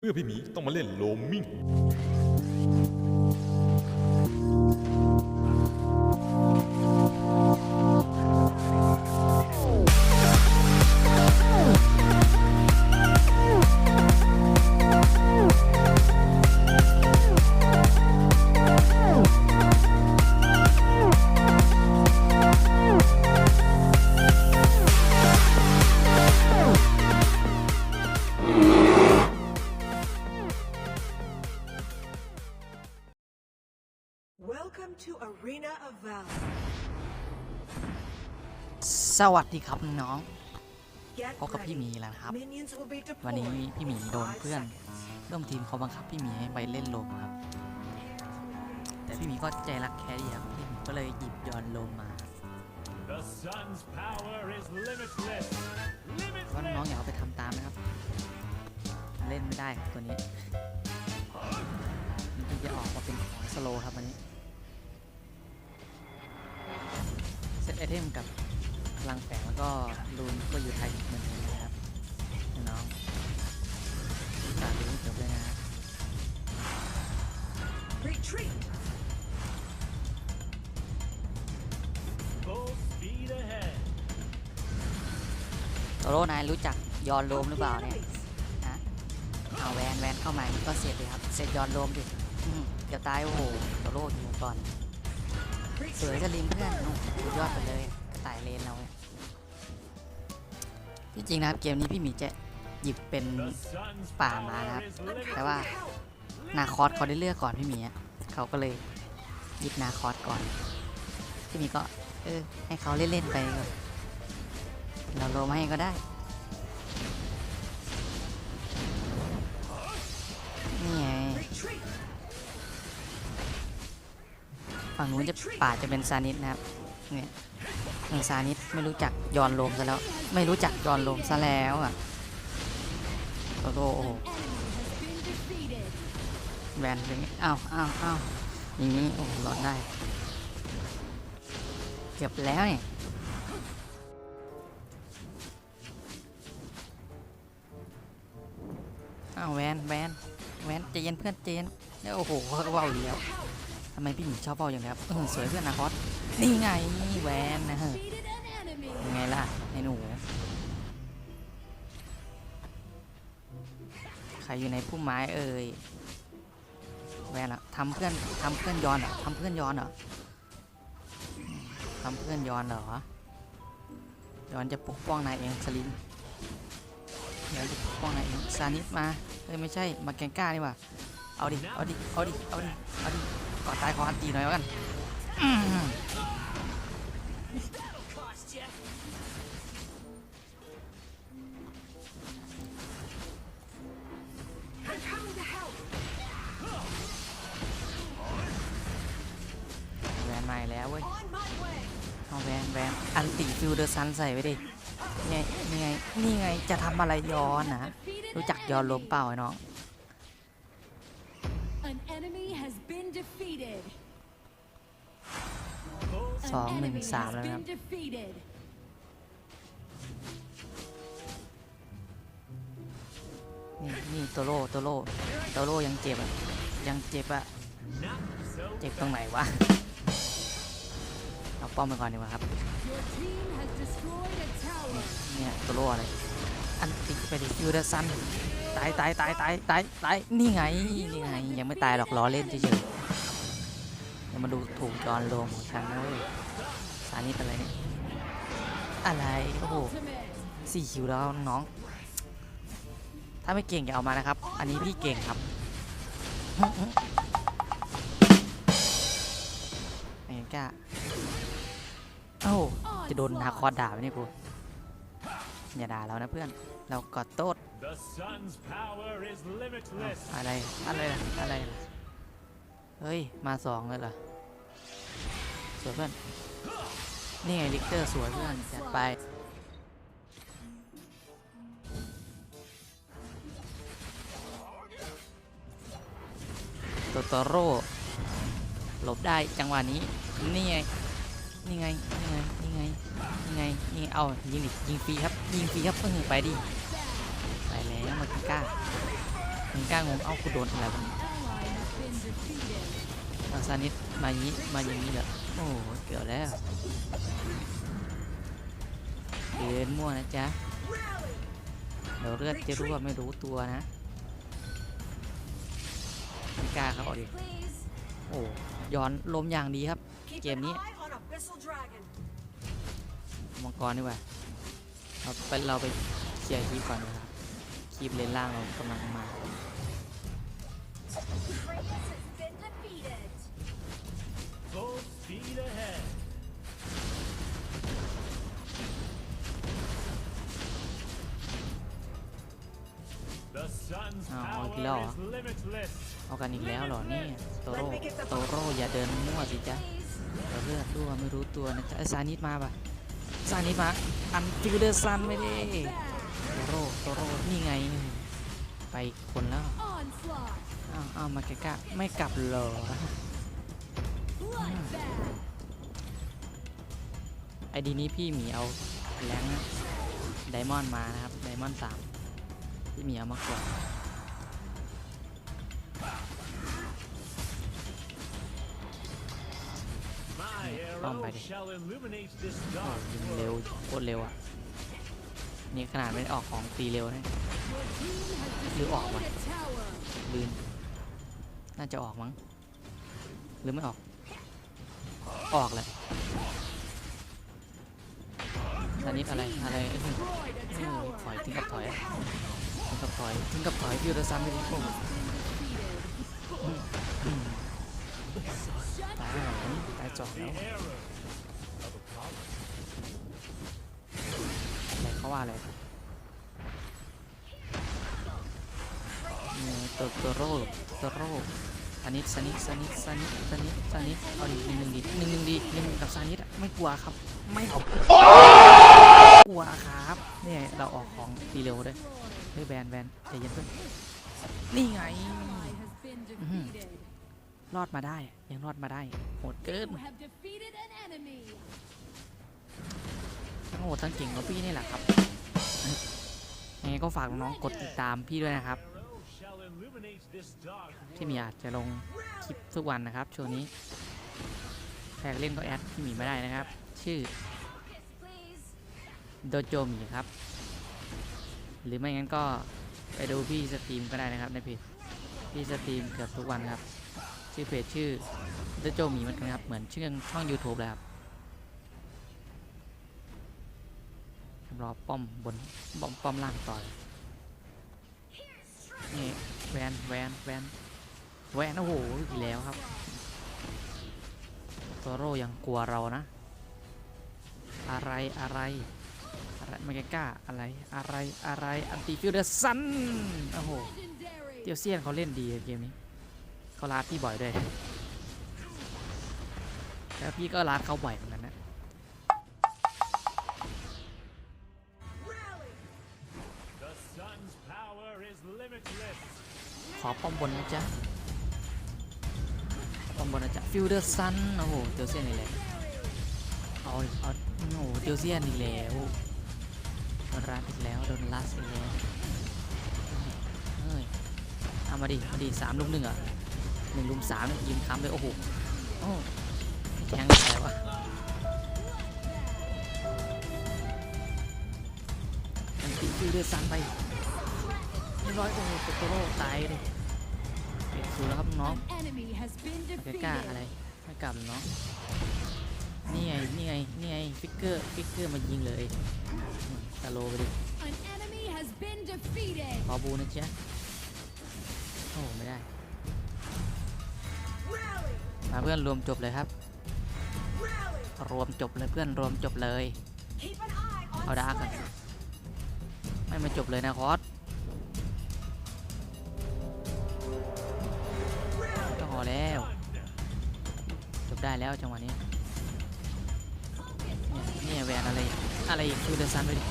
เมื่อพี่หมีต้องมาเล่นโลมมิ่ง สวัสดีครับน้องพบกับพี่หมีแล้วนะครับ วันนี้พี่หมีโดนเพื่อนร่วมทีมเขาบังคับพี่หมีให้ไปเล่นโลมครับ แต่พี่หมีก็ใจรักแค่ดีครับพี่หมีก็เลยหยิบยอนโลมมาว่าน้องอย่าเอาไปทำตามนะครับ เล่นไม่ได้ครับตัวนี้มันจะออกมาเป็นของสโลครับวันนี้เซตไอเทมกับ ลังแฝงแล้วก็รูนก็อยู่ไทยเหมือนเดิมนะครับน้องๆฝากดูให้จบด้วยนะฮะ Retreat. Full speed ahead. โตโร่นายรู้จักยอนโลม Help หรือ the เปล่าเนี่ย enemies. ฮะเอาแวนแวนเข้ามานี่ก็เสร็จเลยครับ เสร็จยอนโลมดิอื้อหือเดี๋ยวตายโอ้โหโตโร่อยู่ก่อนสวย Retreat. จะลิมเพื่อนโอ้โหสุดยอดไปเลย กระต่ายเลนเราเนี่ยที่จริงนะครับเกมนี้พี่หมีจะหยิบเป็นป่ามาครับ แต่ว่านาคอสเขาได้เลือกก่อนพี่หมีอะเขาก็เลยหยิบนาคอสก่อน พี่หมีก็เออให้เขาเล่นๆไปก่อนเราโลมาให้ก็ได้นี่ไงฝั่งนู้นจะป่าจะเป็นซานิสนะครับเนี่ย ทางซานิสไม่รู้จักยอนโลมซะแล้ว ไม่รู้จักยอนโลมซะแล้วอะโตโตโอ้โหแบนเป็นไงอ้าวอ้าวอ้าวอย่างนี้โอ้โหรอดได้ เกือบแล้วเนี่ยอ้าวแวนแวนแวนใจเย็นเพื่อนใจเนแล้วโอ้โหเขาก็เว่าอยู่แล้วำไมพี่หมีชอบเบาอย่างนี้ครับเออสวยเพื่อนนะคอสนี่ไงแวนนะฮะยังไงล่ะไอ้หนู ใครอยู่ในพุ่มไม้เอ่ยแวนอะทำเพื่อนทำเพื่อนย้อนเหรอทำเพื่อนย้อนเหรอทำเพื่อนย้อนเหรอย้อนจะปกป้องนายเองสลิมย้อนจะปกป้องนายเองซานิสมาเอ้ยไม่ใช่มาแกงก้านี่หว่าเอาดิเอาดิเอาดิเอาดิเอาดิ ก่อนตายขออันตีหน่อยแล้วกันแวนใหม่แล้วเว้ยเอาแวนแวนอันติฟิวเดอร์ซันใส่ไว้ดินี่ไงนี่ไงนี่ไงจะทำอะไรย้อนนะรู้จักย้อนลมเปล่าไอ้น้อง enemy has been defeated. สอง An หนึ่ง enemy สาม has แล้วนะครับ been defeated. นี่นี่โตโร่โตโร่โตโร่ยังเจ็บอะ ยังเจ็บอะ Not so เจ็บตรงไหนวะ เอาป้อมไปก่อนดีกว่าครับ Your team has destroyed a tower. เนี่ยโตโร่อะไร อันติไปดิฟิวเดอร์ซันตายตายตายตายตายตายนี่ไงนี่ไงยังไม่ตายหรอกล้อเล่นเฉยๆย่ามาดูถูกจอนโลมของฉันนะเว้ยสานี่เป็นอะไรเนี่ยอะไรโอ้โหสี่คิวแล้วน้องๆถ้าไม่เก่งอย่าเอามานะครับ อันนี้พี่เก่งครับไอ้กล้าเอ้จะโดนนาคอสด่าไหมเนี่ยกู อย่าด่าเรานะเพื่อน เรากอดโต๊ด The sun's power is limitless. อะไร อะไรล่ะอะไรล่ะเฮ้ย มาสองเลยเหรอ สวยเพื่อน นี่ไงลิกเตอร์สวยเพื่อนจัดไปโตโตโร่หลบได้จังหวะนี้ นี่ไง นี่ไง นี่ไง นี่ไง นี่ไงนี่เอายิงดิยิงฟรีครับยิงฟรีครับเพิ่งไปดิไปแล้วมากิกล้ามึงกล้างงเอ้ากูโดนอะไรวะอาซานิดมาอย่างนี้มาอย่างนี้เหรอโอ้เกี่ยวแล้วเดินมั่วนะจ๊ะเดี๋ยวเลือดจะรั่วไม่รู้ตัวนะไม่กล้าเขาดิ Please โอ้ย้อนลมอย่างดีครับ keep Game an นี้ มังกรดีกว่าเราไปเราไปเคลียร์คีบก่อนนะครับคีบเลนล่างเรากำลังมา Full speed ahead. The sun's Ah, power okay, lao is limitless. เอากันอีกแล้วเหรอเนี่ยโตโร่โตโร่อย่าเดินมั่วสิจ๊ะเดี๋ยวเลือดรั่วไม่รู้ตัวนะจ๊ะเอ้ยซานิดมาปะ ซานิมาอันฟิวเดอร์ซันไม่ได้โตโร่โตโร่นี่ไง ไปคนแล้วอ้าวอ้าวมาแกะไม่กลับเหรอไอดีนี้พี่หมีเอาแรงไดมอนด์มานะครับ ไดมอนด์สามพี่หมีเอามากด ป้อมไปดิยิงเร็วโคตรเร็วอะ นี่ขนาดไม่ได้ออกของตีเร็วนะหรือออกวะลืมน่าจะออกมั้ง หรือไม่ออก ออกแหละตอนนี้อะไรอะไรถอยถึงกับถอยทิ้งกับถอยถึงกับถอยยูรซัมไม่รู้ผม จอกแล้ว The arrow อะไรเขาว่าอะไรเนี่ยตัวตัวโร่ตัวโร่สนิทสนิทสนิทสนิทสนิทสนิทเอาดิหนึ่งหนึ่งดิหนึ่งหนึ่งดิหนึ่งหนึ่งกับสนิทอะไม่กลัวครับ ไม่กลัวครับเนี่ยเราออกของตีเร็วด้วยเฮ้ยแบนแบนใจเย็นเพื่อนนี่ไง รอดมาได้ ยังรอดมาได้ โหดเกิน You have defeated an enemy. ทั้งโหดทั้งเก่งของพี่นี่แหละครับยังไงก็ฝากน้องๆกดติดตามพี่ด้วยนะครับ arrow shall illuminate this dark พี่หมีอาจจะลงคลิปทุกวันนะครับช่วงนี้ใครเล่นก็แอดพี่หมีไม่ได้นะครับ ชื่อโดโจหมีครับ หรือไม่งั้นก็ไปดูพี่สตรีมก็ได้นะครับในเพจพี่สตรีมเกือบทุกวันครับ ชื่อเพจชื่อโดโจมีมือนกันครับ เหมือนชื่อช่อง YouTube เลยครับรอป้อมบนป้อมป้อมล่างต่อยนี่แวนแวนแวนแวนโอ้โหอีกแล้วครับโตโร่ยังกลัวเรานะ อะไรอะไรอะไรไม่กล้าอะไรอะไรอะไรอันติฟิวเดอร์ซันโอ้โหเตียวเซียนเขาเล่นดีเกมนี้ เขาลาพี่บ่อยด้วยแล้วพี่ก็ลาเขาบ่อยเหมือนกันนะขอป้อมบนนะจ๊ะป้อมบนนะจ๊ะฟิวเดอร์ซันโอ้โหเตียวเซียนอีกแล้วเอาเอาโอ้โหเตียวเซียนอีกแล้วโดนรัดอีกแล้วโดนลัสอีกแล้วเฮ้ยเอามาดิมาดิสามลุมหนึ่งอะ หนึ่งลุมสามยิงค้ำเลยโอ้โหโอ้แข็งอะไรวะอันติฟิวเดอร์ซันไปเรียบร้อยโอ้โหโตโร่ตายเลยเปลี่ยนสูตรแล้วครับน้อง An enemy has been ไม่ defeated. กล้าอะไรไม่กลับหรอกน้องนี่ไง นี่ไง นี่ไง ฟิกเกอร์ ฟิกเกอร์มายิงเลยอืมตะโลไปดิ An enemy has been defeated. ขอบูนะจ๊ะโอ้ไม่ได้มา เพื่อนรวมจบเลยครับ รวมจบเลยเพื่อนรวมจบเลย เอาดาร์กก่อนไม่มาจบเลยนะคอสก็พอแล้ว จบได้แล้วจังหวะนี้เนี่ยเนี่ยแวนอะไร อะไรอีกคือเดซันไปดิ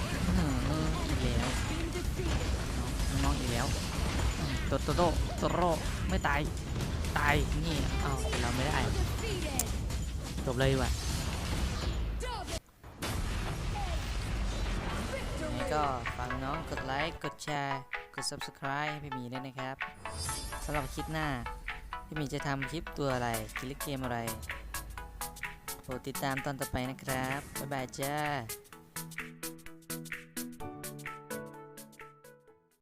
อีกแล้วน้องอีกแล้วอืมโตโตโตโตโร่ไม่ตาย ตายนี่เอาแต่เราไม่ได้จบเลยว่ะนี่ก็ฝากน้องกดไลค์ กดแชร์ กด subscribe ให้พี่มีด้วยนะครับสำหรับคลิปหน้า พี่มีจะทำคลิปตัวอะไร คลิปเกมอะไรโปรดติดตามตอนต่อไปนะครับ บ๊ายบายจ้า